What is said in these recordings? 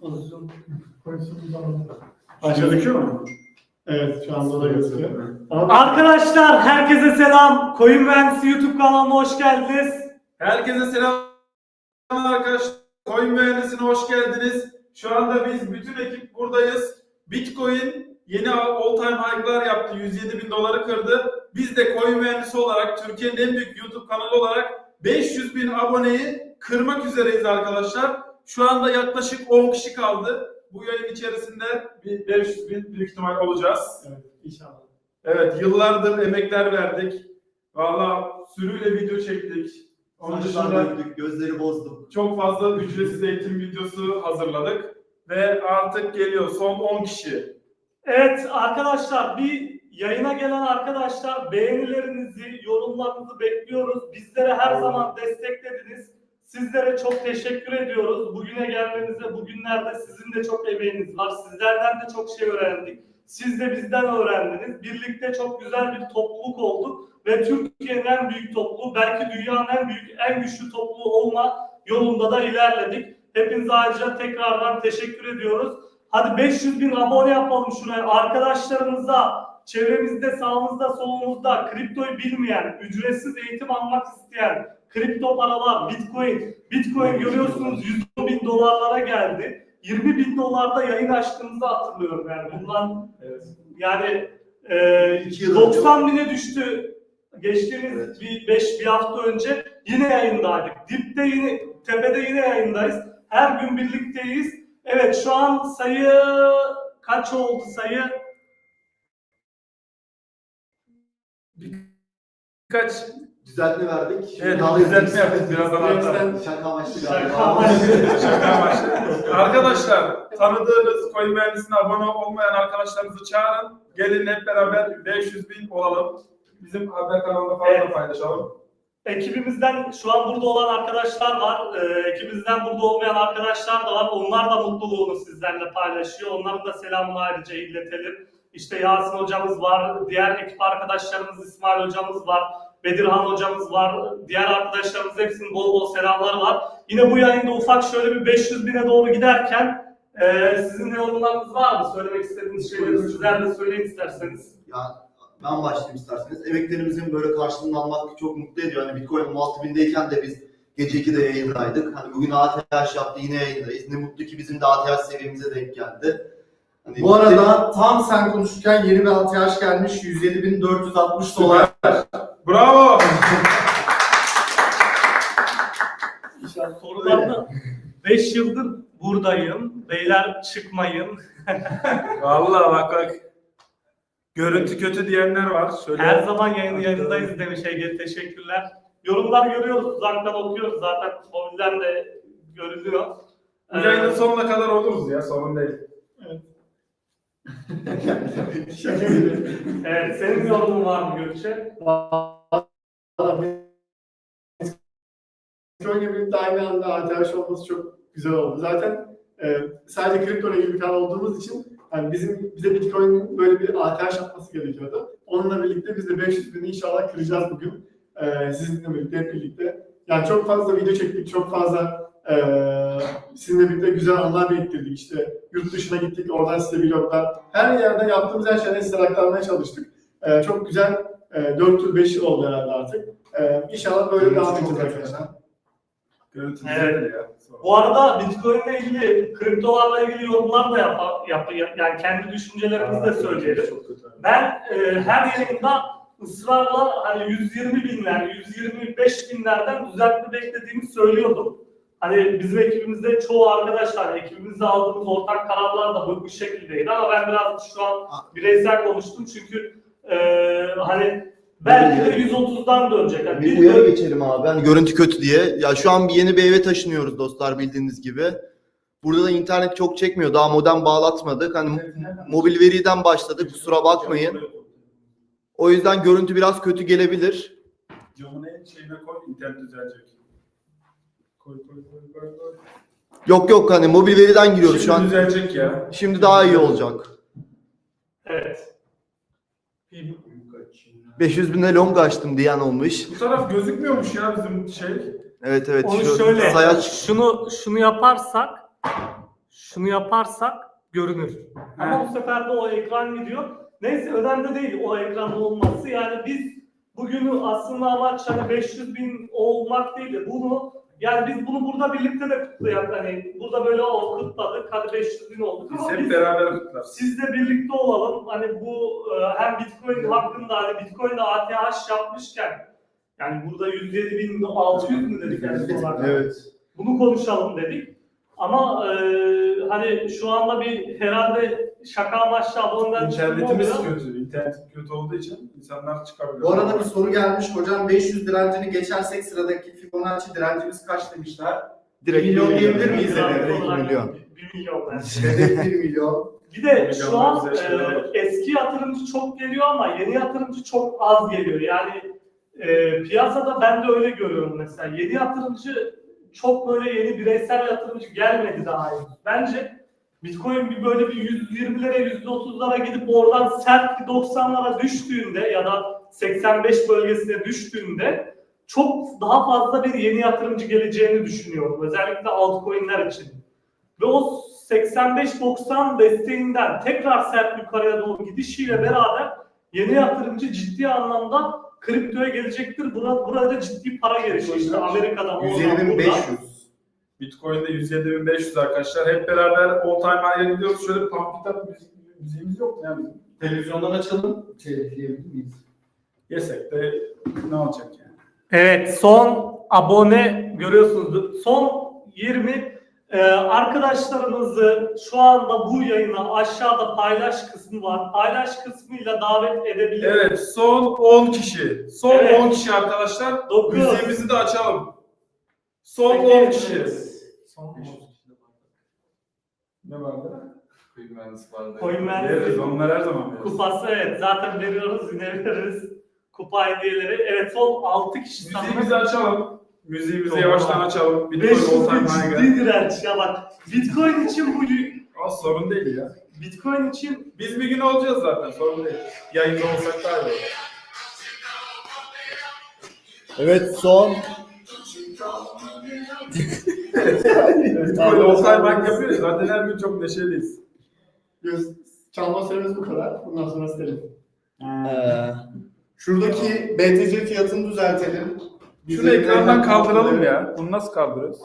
Pozisyon. Pozisyonumuzu alalım. Gözüküyor mu? Evet şu anda da gözüküyor. Arkadaşlar herkese selam. Koyun Mühendisi YouTube kanalına hoş geldiniz. Herkese selam arkadaşlar. Coin mühendisine hoş geldiniz. Şu anda biz bütün ekip buradayız. Bitcoin yeni all time high'lar yaptı. 107 bin doları kırdı. Biz de coin mühendisi olarak Türkiye'nin en büyük YouTube kanalı olarak 500 bin aboneyi kırmak üzereyiz arkadaşlar. Şu anda yaklaşık 10 kişi kaldı. Bu yayın içerisinde bir 500 bin büyük ihtimal olacağız. Evet inşallah. Evet, yıllardır emekler verdik. Valla sürüyle video çektik. Onun dışında döndük, gözleri bozduk. çok fazla ücretsiz eğitim videosu hazırladık. Ve artık geliyor son 10 kişi. Evet arkadaşlar bir yayına gelen arkadaşlar beğenilerinizi, yorumlarınızı bekliyoruz. Bizlere her zaman desteklediniz. Sizlere çok teşekkür ediyoruz. Bugüne gelmenize, bugünlerde sizin de çok emeğiniz var. Sizlerden de çok şey öğrendik. Siz de bizden öğrendiniz. Birlikte çok güzel bir topluluk olduk. Ve Türkiye'nin en büyük topluluğu, belki dünyanın en büyük, en güçlü topluluğu olma yolunda da ilerledik. Hepinize ayrıca tekrardan teşekkür ediyoruz. Hadi 500 bin abone yapalım şuraya. Arkadaşlarımıza, çevremizde, sağımızda, solumuzda kriptoyu bilmeyen, ücretsiz eğitim almak isteyen, kripto paralar, bitcoin, bitcoin görüyorsunuz 110 bin dolarlara geldi. 20 bin dolarda yayın açtığımızı hatırlıyorum yani. Bundan Evet. yani e, İki yıl 90 bine düştü. Geçtiğimiz Evet. bir 5 bir hafta önce yine yayındaydık. Dipte yine tepede yine yayındayız. Her gün birlikteyiz. Evet şu an sayı kaç oldu sayı? Birkaç Düzeltme verdik. Şimdi Evet, daha düzeltme yaptık birazdan artar. Şaka amaçlı Şaka amaçlı. şaka amaçlı. Arkadaşlar tanıdığınız coin mühendisine abone olmayan arkadaşlarınızı çağırın. Gelin hep beraber 500 bin olalım. Bizim haber kanalında falan da Evet. paylaşalım. Ekibimizden şu an burada olan arkadaşlar var. Ee, ekibimizden burada olmayan arkadaşlar da var. Onlar da mutluluğunu sizlerle paylaşıyor. Onların da selamını ayrıca iletelim. İşte Yasin hocamız var. Diğer ekip arkadaşlarımız İsmail hocamız var. Bedirhan hocamız var. Diğer arkadaşlarımız hepsinin bol bol selamları var. Yine bu yayında ufak şöyle bir 500 bine doğru giderken e, sizin de yorumlarınız var mı? Söylemek istediğiniz şeyleri sizler de söyleyin isterseniz. Ya ben başlayayım isterseniz. Emeklerimizin böyle karşılığını almak çok mutlu ediyor. Hani Bitcoin 16.000'deyken de biz gece 2'de yayındaydık. Hani bugün ATH yaptı yine yayındayız. Ne mutlu ki bizim de ATH seviyemize denk geldi. Hani Bu arada tam sen konuşurken yeni bir ATH gelmiş 107.460 dolar. Bravo! İnşallah sorularda 5 yıldır buradayım. Beyler çıkmayın. Vallahi bak bak. Görüntü kötü diyenler var. Şöyle Her zaman yayın yayındayız demiş Ege. Teşekkürler. Yorumlar görüyoruz. Uzaktan okuyoruz. Zaten mobilden de görülüyor. Bu yayının sonuna kadar oluruz ya sorun değil. Şaka gibi. Evet, senin yorumun var mı Gökçe? Valla Bitcoin'le birlikte aynı anda ATH olması çok güzel oldu. Zaten e, sadece kripto ile ilgili bir kanal olduğumuz için yani bizim bize Bitcoin'in böyle bir ATH atması gerekiyordu. Onunla birlikte biz de 500 bini inşallah kıracağız bugün. E, sizinle birlikte hep birlikte. Yani çok fazla video çektik, çok fazla e, sizinle birlikte güzel anlar biriktirdik. İşte yurt dışına gittik, oradan size vloglar. Her yerde yaptığımız her şeyden size aktarmaya çalıştık. E, çok güzel e, 4 yıl 5 yıl oldu herhalde artık. E, inşallah böyle devam edeceğiz arkadaşlar. Görüntü Evet. ya. Bu arada Bitcoin ile ilgili, kriptolarla ilgili yorumlar da yap, yap yani kendi düşüncelerimizi de söyleyelim. Çok kötü. Ben e, her yayında ısrarla hani 120 binler, 125 binlerden düzeltme beklediğimi söylüyordum. Hani bizim ekibimizde çoğu arkadaşlar, ekibimizde aldığımız ortak kararlar da bu, bu şekildeydi ama ben biraz şu an bireysel konuştum çünkü e, hani belki de 130'dan dönecek. Yani Bir bir uyarı dön- geçelim abi. Hani görüntü kötü diye. Ya şu an bir yeni bir eve taşınıyoruz dostlar bildiğiniz gibi. Burada da internet çok çekmiyor. Daha modem bağlatmadık. Hani mobil veriden başladık. Kusura bakmayın. O yüzden görüntü biraz kötü gelebilir. Camın en şeyine koy, internet düzelecek. Koy koy koy koy koy. Yok yok hani mobil veriden giriyoruz Şimdi şu an. düzelecek ya. Şimdi daha iyi olacak. Evet. 500 bine long açtım diyen olmuş. Bu taraf gözükmüyormuş ya bizim şey. Evet evet. Onu şu şöyle, sayaç şunu şunu yaparsak şunu yaparsak görünür. Ama bu sefer de o ekran gidiyor. Neyse önemli değil o ekran olması. Yani biz bugünü aslında amaç hani 500 bin olmak değil de bunu yani biz bunu burada birlikte de kutlayalım. Hani burada böyle o kutladık. Hadi 500 bin olduk Biz ama hep biz beraber kutlarız. sizle birlikte olalım. Hani bu e, hem Bitcoin hakkında hani Bitcoin'de ATH yapmışken yani burada 107 bin 600 mü dedik yani son olarak? Evet. Bunu konuşalım dedik. Ama e, hani şu anda bir herhalde şaka amaçlı çıkma İnternetimiz kötü. İnternet kötü olduğu için insanlar çıkabiliyor. Bu arada bir soru gelmiş. Hocam 500 direncini geçersek sıradaki Fibonacci direncimiz kaç demişler? Direkt Milyon bir diyebilir miyiz? Direkt olarak milyon. Bir milyon bence. Hedef 1 milyon. Bir de Milyon şu an şeyler e, eski yatırımcı çok geliyor ama yeni yatırımcı çok az geliyor. Yani e, piyasada ben de öyle görüyorum mesela. Yeni yatırımcı çok böyle yeni bireysel yatırımcı gelmedi daha henüz. Bence Bitcoin bir böyle bir 120'lere, 130'lara gidip oradan sert bir 90'lara düştüğünde ya da 85 bölgesine düştüğünde çok daha fazla bir yeni yatırımcı geleceğini düşünüyorum. Özellikle altcoin'ler için. Ve o 85-90 desteğinden tekrar sert yukarıya doğru gidişiyle beraber yeni yatırımcı ciddi anlamda kriptoya gelecektir. Buna, burada ciddi para gelişi işte Amerika'dan, oradan, 120 buradan. 500. Bitcoin'de 107.500 arkadaşlar. Hep beraber all time high'a gidiyoruz. Şöyle pump kitap müzik, müziğimiz yok mu ya bizim? Televizyondan açalım. Telifleyebilir miyiz? Yesek de ne olacak yani? Evet son abone görüyorsunuz. Son 20 Ee, arkadaşlarımızı şu anda bu yayına aşağıda paylaş kısmı var. Paylaş kısmıyla davet edebiliriz. Evet son 10 kişi. Son Evet. 10 kişi arkadaşlar. Dokuz. Müziğimizi de açalım. Son Sekiz. 10 kişi. Son Ne vardı? Kuyum mühendisi vardı. Coin Veririz. Mühendisliği Onlar her zaman veririz. kupası evet zaten veriyoruz yine veririz. Kupa hediyeleri. Evet son 6 kişi Müziğimizi açalım. Müziğimizi Tamam. yavaştan açalım. Bitcoin 500 all time bin ciddi direnç ya bak. Bitcoin için bu Az sorun değil ya. Bitcoin için Biz bir gün olacağız zaten sorun değil. Yayında olsak daha iyi olur. Evet son. Bitcoin all time high yapıyoruz. Zaten her gün çok neşeliyiz. Göz, çalma süremiz bu kadar. Bundan sonra Selim. Ee, Şuradaki BTC fiyatını düzeltelim. Şunu ekrandan kaldıralım ya. Bunu nasıl kaldırıyoruz?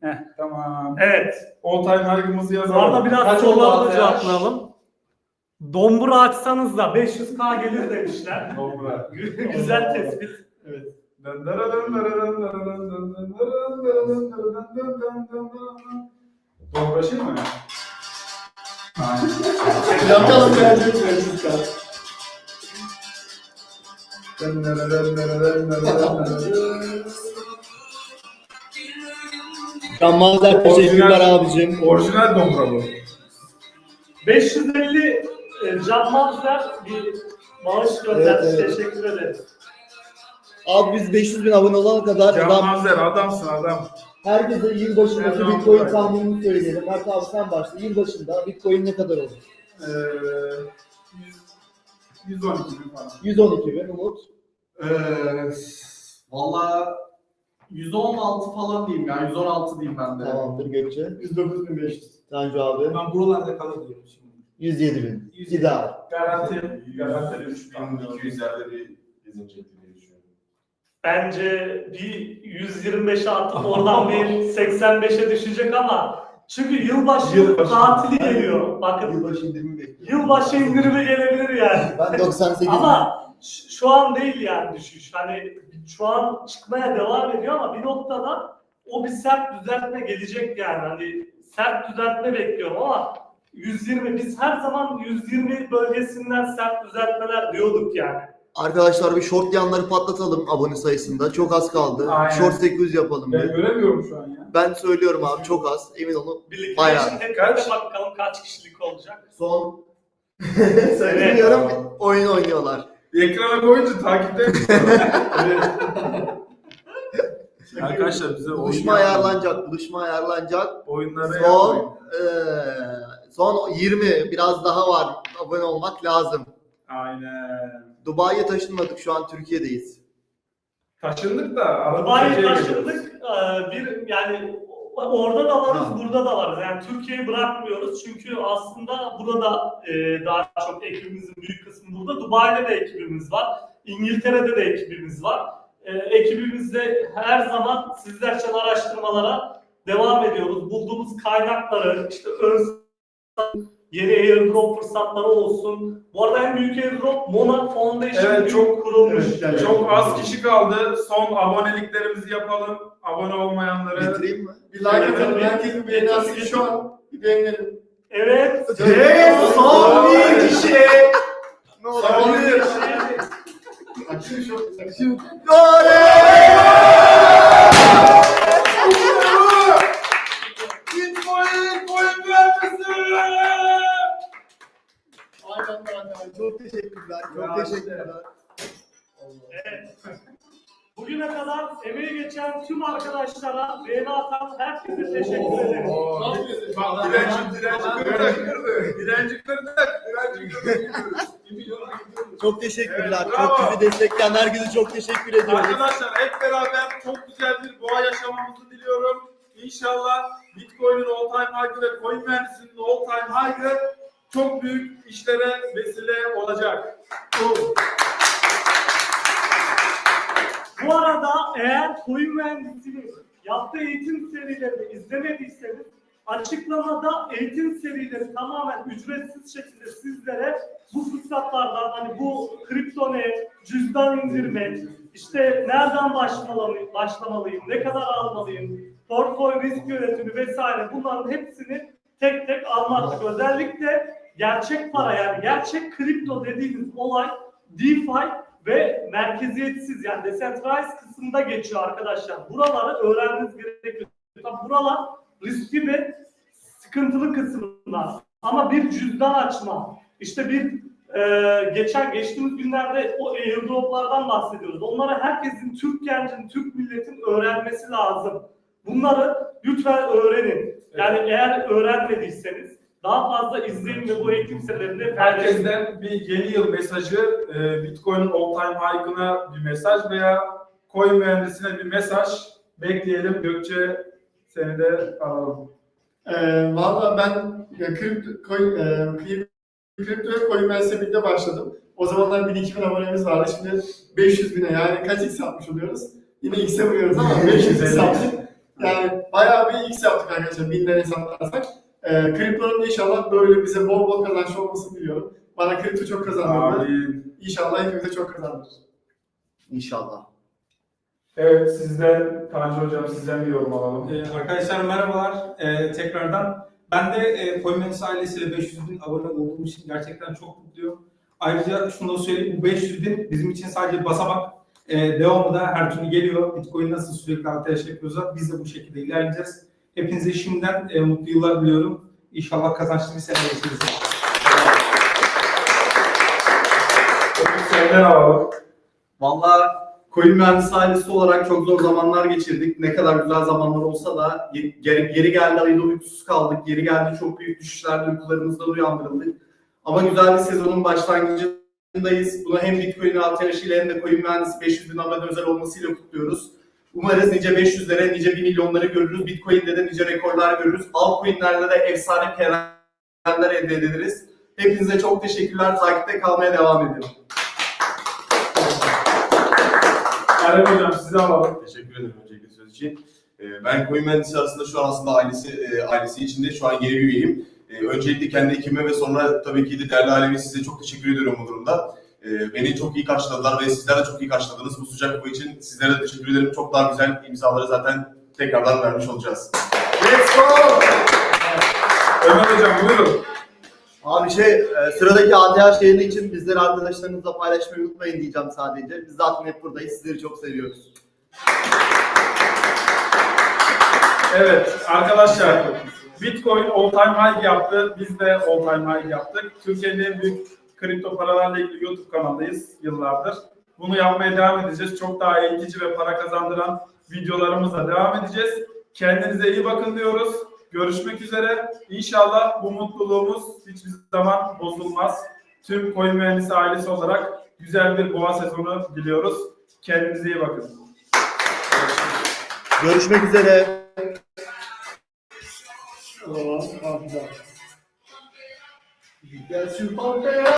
Heh, tamam. evet. All time high'ımızı Bu yazalım. arada biraz Kaç soruları oldu da ATH? cevaplayalım. Dombura açsanız da 500k gelir demişler. Dobra. Güzel tespit. Dobra şey mi? Yapalım gelecek mühendislik kart. Canmazlar teşekkürler abicim. Orijinal dobra bu. 550 e, Can Mazler bir bağış göndermiş. Evet, evet. Teşekkür ederiz. Abi biz 500 bin abone olana kadar Can adam Mazer adamsın adam. herkese yılbaşındaki Her zaman Bitcoin kolay. tahminini söyleyelim. Mert abi sen başla. Yılbaşında Bitcoin ne kadar olur? Ee, 100 112 bin falan. 112 bin Umut. Ee, Valla 116 falan diyeyim ya. 116 diyeyim ben de. Tamamdır Gökçe. 109.500. Tanju abi. Ben buralarda kalır diyorum şimdi. 107 bin. İdeal. Garanti. Garanti 3 bin. 1200'lerde bir izin çekti diye düşünüyorum. Bence bir 125'e atıp oradan bir 85'e düşecek ama çünkü yılbaşı Yılbaşı. tatili geliyor. Bakın Yılbaşı indirimi bekliyorum. yılbaşı indirimi gelebilir yani. Ben 98 Ama ş- şu an değil yani düşüş. Hani şu an çıkmaya devam ediyor ama bir noktada o bir sert düzeltme gelecek yani. Hani sert düzeltme bekliyorum ama 120 biz her zaman 120 bölgesinden sert düzeltmeler diyorduk yani. Arkadaşlar bir short yanları patlatalım abone sayısında. Çok az kaldı. Aynen. Short 800 yapalım Ben bir. göremiyorum şu an ya. Ben söylüyorum abi çok az. Emin olun. Birlikte Bayağı. şimdi tekrar bakalım kaç kişilik olacak. Son. Evet. Söylüyorum oyun oynuyorlar. Ekrana koyunca takipte Arkadaşlar bize Buluşma oyun- ayarlanacak. Buluşma ayarlanacak. Oyunları Son eee, son 20 biraz daha var. Abone olmak lazım. Aynen. Dubai'ye taşınmadık. Şu an Türkiye'deyiz. Taşındık da Dubai'ye taşındık. Ee, bir yani Orada da varız, Ha. burada da varız. Yani Türkiye'yi bırakmıyoruz. Çünkü aslında burada e, daha çok ekibimizin büyük kısmı burada. Dubai'de de ekibimiz var. İngiltere'de de ekibimiz var. E, ekibimizde her zaman sizler için araştırmalara devam ediyoruz. Bulduğumuz kaynakları, işte öz yeni airdrop fırsatları olsun. Bu arada en büyük airdrop Mona Foundation Evet, çok- kurulmuş. Evet, yani- Çok az kişi kaldı. Son aboneliklerimizi yapalım. Abone olmayanları. Bitireyim mi? Bir like atalım. Herkes bir beğeni atsın. Şu an bir beğenelim. Evet. Evet, son bir kişi. Ne olur. Son bir. Bak şimdi şu. Şimdi- Bitcoin coin mühendisi. Aynen aynen. Çok teşekkürler. Çok Ya teşekkürler. Evet. Bugüne kadar emeği geçen tüm arkadaşlara, beğeni atan herkese teşekkür ederim. Bak direnci direnci kırdı. Direnci kırdı. Direnci kırdı. Çok teşekkürler. Evet, çok bizi destekleyen herkese çok teşekkür ediyoruz. Arkadaşlar hep beraber çok güzel bir boğa yaşamamızı diliyorum. İnşallah Bitcoin'in all time high'ı ve coin mühendisinin all time high'ı çok büyük işlere vesile olacak. Bu arada eğer koyun mühendisinin yaptığı eğitim serilerini izlemediyseniz açıklamada eğitim serileri tamamen ücretsiz şekilde sizlere bu fırsatlardan hani bu kripto ne, cüzdan indirme, işte nereden başlamalıyım, başlamalıyım, ne kadar almalıyım, portföy risk yönetimi vesaire bunların hepsini tek tek anlattık. Özellikle gerçek para yani gerçek kripto dediğimiz olay DeFi ve merkeziyetsiz yani decentralized kısımda geçiyor arkadaşlar. Buraları öğrenmeniz gerekiyor. Buralar riskli ve sıkıntılı kısımlar. Ama bir cüzdan açma, işte bir e, geçen geçtiğimiz günlerde o airdroplardan bahsediyoruz. Onları herkesin, Türk gencinin, Türk milletin öğrenmesi lazım. Bunları lütfen öğrenin. Yani eğer öğrenmediyseniz daha fazla izleyin ve bu eğitim paylaşın. Herkesten bir yeni yıl mesajı, e, Bitcoin'in all time high'ına bir mesaj veya coin mühendisine bir mesaj bekleyelim. Gökçe seni de alalım. Ee, Valla ben ya, kripto, coin, e, kri- kriptoya coin mensebinde başladım. O zamanlar 1000-2000 abonemiz vardı. Şimdi 500 bine yani kaç x yapmış oluyoruz? Yine x'e vuruyoruz ama 500 x yaptık. Yani bayağı bir x yaptık arkadaşlar 1000'den hesaplarsak. Ee, kriptonun inşallah böyle bize bol bol kazanç olmasını diliyorum. Bana kripto çok kazandırdı. Abi. İnşallah hepimize çok kazandırır. İnşallah. Evet sizden Tanju Hocam sizden bir yorum alalım. Ee, arkadaşlar merhabalar ee, tekrardan. Ben de e, Coinbase ailesiyle 500 bin abone olduğum için gerçekten çok mutluyum. Ayrıca şunu da söyleyeyim, bu 500 bin bizim için sadece basamak. Ee, devamı da her türlü geliyor. Bitcoin nasıl sürekli artış yapıyorsa biz de bu şekilde ilerleyeceğiz. Hepinize şimdiden e, mutlu yıllar diliyorum. İnşallah kazançlı bir sene geçiririz. Senden alalım. Valla Coin mühendisi ailesi olarak çok zor zamanlar geçirdik. Ne kadar güzel zamanlar olsa da geri, geri geldi ayda uykusuz kaldık. Geri geldi çok büyük düşüşlerle uykularımızdan uyandırıldık. Ama güzel bir sezonun başlangıcındayız. Bunu hem Bitcoin artırışıyla hem de Coin mühendisi 500 bin abone özel olmasıyla kutluyoruz. Umarız nice 500'lere, nice 1 milyonları görürüz. Bitcoin'de de nice rekorlar görürüz. Altcoin'lerde de efsane PNL'ler elde ederiz. Hepinize çok teşekkürler. Takipte kalmaya devam edin. Eren Hocam sizi alalım. Teşekkür ederim öncelikle söz için. Ee, Ben koyun mühendisi aslında şu an aslında ailesi e, ailesi içinde şu an yeni bir üyeyim. Ee, Öncelikle kendi ekibime ve sonra tabii ki de değerli aileme size çok teşekkür ediyorum bu durumda. Ee, Beni çok iyi karşıladılar ve sizler de çok iyi karşıladınız. Bu sıcak bu için sizlere de teşekkür ederim. Çok daha güzel imzaları zaten tekrardan vermiş olacağız. Let's go! Ömer Hocam buyurun. Abi şey e, sıradaki ATH yayını için bizleri arkadaşlarınızla paylaşmayı unutmayın diyeceğim sadece. Biz zaten hep buradayız. Sizleri çok seviyoruz. Evet arkadaşlar Bitcoin all time high yaptı. Biz de all time high yaptık. Türkiye'nin en büyük kripto paralarla ilgili YouTube kanalındayız yıllardır. Bunu yapmaya devam edeceğiz. Çok daha eğitici ve para kazandıran videolarımızla devam edeceğiz. Kendinize iyi bakın diyoruz. Görüşmek üzere. İnşallah bu mutluluğumuz hiçbir zaman bozulmaz. Tüm coin mühendisi ailesi olarak güzel bir boğa sezonu diliyoruz. Kendinize iyi bakın. Görüşmek üzere. O zaman Pompeo. Gel şu Pompeo.